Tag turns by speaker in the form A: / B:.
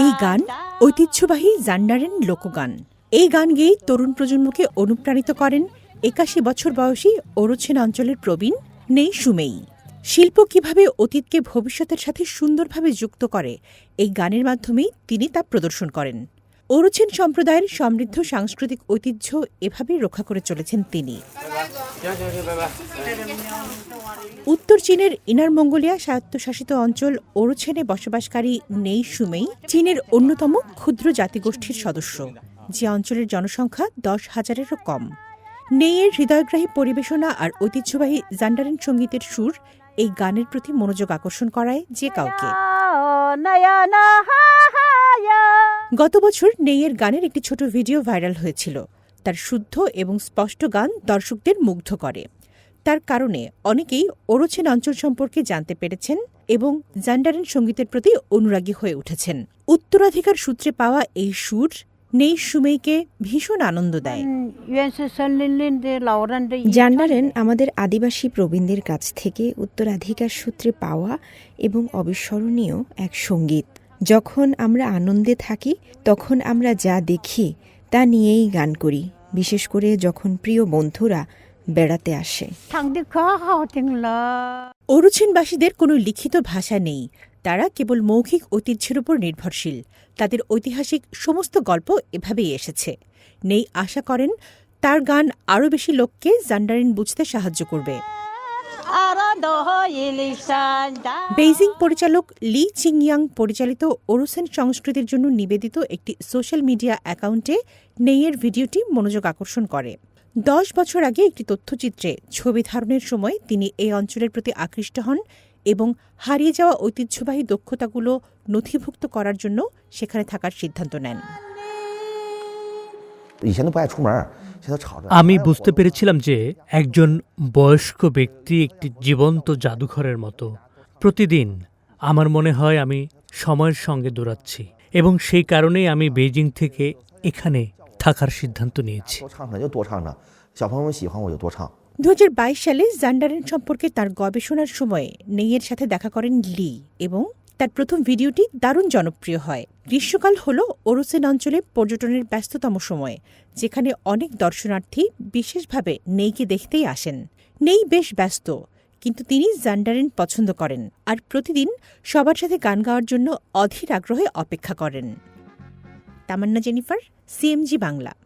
A: এই গান ঐতিহ্যবাহী জান্ডারেন লোকগান। এই গান গেয়ে তরুণ প্রজন্মকে অনুপ্রাণিত করেন একাশি বছর বয়সী ওরছেন অঞ্চলের প্রবীণ নেই সুমেই। শিল্প কীভাবে অতীতকে ভবিষ্যতের সাথে সুন্দরভাবে যুক্ত করে, এই গানের মাধ্যমেই তিনি তা প্রদর্শন করেন। অরুচিন সম্প্রদায়ের সমৃদ্ধ সাংস্কৃতিক ঐতিহ্য এভাবে রক্ষা করে চলেছেন তিনি। উত্তর চীনের ইনার মঙ্গোলিয়া স্বায়ত্তশাসিত অঞ্চল ওরুছেনে বসবাসকারী নেই সুমেই চীনের অন্যতম ক্ষুদ্র জাতিগোষ্ঠীর সদস্য। যে অঞ্চলের জনসংখ্যা দশ হাজারেরও কম। নেইয়ের হৃদয়গ্রাহী পরিবেশনা আর ঐতিহ্যবাহী জান্ডারেন সঙ্গীতের সুর এই গানের প্রতি মনোযোগ আকর্ষণ করায় যে কাউকে। গত বছর নেইয়ের গানের একটি ছোট ভিডিও ভাইরাল হয়েছিল। তার শুদ্ধ এবং স্পষ্ট গান দর্শকদের মুগ্ধ করে। তার কারণে অনেকেই ওরোচেন অঞ্চল সম্পর্কে জানতে পেরেছেন এবং জান্ডারেন সঙ্গীতের প্রতি অনুরাগী হয়ে উঠেছেন। উত্তরাধিকার সূত্রে পাওয়া এই সুর নেই সুমেইকে ভীষণ আনন্দ দেয়।
B: জান্ডারেন আমাদের আদিবাসী প্রবীণদের কাছ থেকে উত্তরাধিকার সূত্রে পাওয়া এবং অবিস্মরণীয় এক সংগীত। যখন আমরা আনন্দে থাকি, তখন আমরা যা দেখি, তা নিয়েই গান করি, বিশেষ করে যখন প্রিয় বন্ধুরা বেড়াতে আসে।
A: অরুচিনবাসীদের কোনো লিখিত ভাষা নেই। তারা কেবল মৌখিক ঐতিহ্যের উপর নির্ভরশীল। তাদের ঐতিহাসিক সমস্ত গল্প এভাবেই এসেছে। নেই আশা করেন, তার গান আরও বেশি লোককে জান্ডারিন বুঝতে সাহায্য করবে। বেইজিং পরিচালক লি চিংয়াং পরিচালিত ওরুসেন সংস্কৃতির জন্য নিবেদিত একটি সোশ্যাল মিডিয়া অ্যাকাউন্টে নেইয়ের ভিডিওটি মনোযোগ আকর্ষণ করে দশ বছর আগে একটি তথ্যচিত্রে ছবি ধারণের সময় তিনি এই অঞ্চলের প্রতি আকৃষ্ট হন এবং হারিয়ে যাওয়া ঐতিহ্যবাহী দক্ষতাগুলো নথিভুক্ত করার জন্য সেখানে থাকার সিদ্ধান্ত নেন
C: 以前都不爱出门儿，现在都吵着。
D: আমি বুঝতে পেরেছিলাম যে একজন বয়স্ক ব্যক্তি একটি জীবন্ত জাদুঘরের মতো। প্রতিদিন আমার মনে হয় আমি সময়ের সঙ্গে দৌড়াচ্ছি এবং সেই কারণেই আমি বেইজিং থেকে এখানে থাকার সিদ্ধান্ত নিয়েছি।
C: দু হাজার
A: বাইশ সালে জান্ডারেন সম্পর্কে তার গবেষণার সময় নেইয়ের সাথে দেখা করেন লি এবং তার প্রথম ভিডিওটি দারুণ জনপ্রিয় হয়। গ্রীষ্মকাল হল ওরুসেন অঞ্চলে পর্যটনের ব্যস্ততম সময়, যেখানে অনেক দর্শনার্থী বিশেষভাবে নেইকে দেখতেই আসেন। নেই বেশ ব্যস্ত, কিন্তু তিনি জান্ডারেন পছন্দ করেন আর প্রতিদিন সবার সাথে গান গাওয়ার জন্য অধীর আগ্রহে অপেক্ষা করেন। Tamanna Jennifer, CMG Bangla.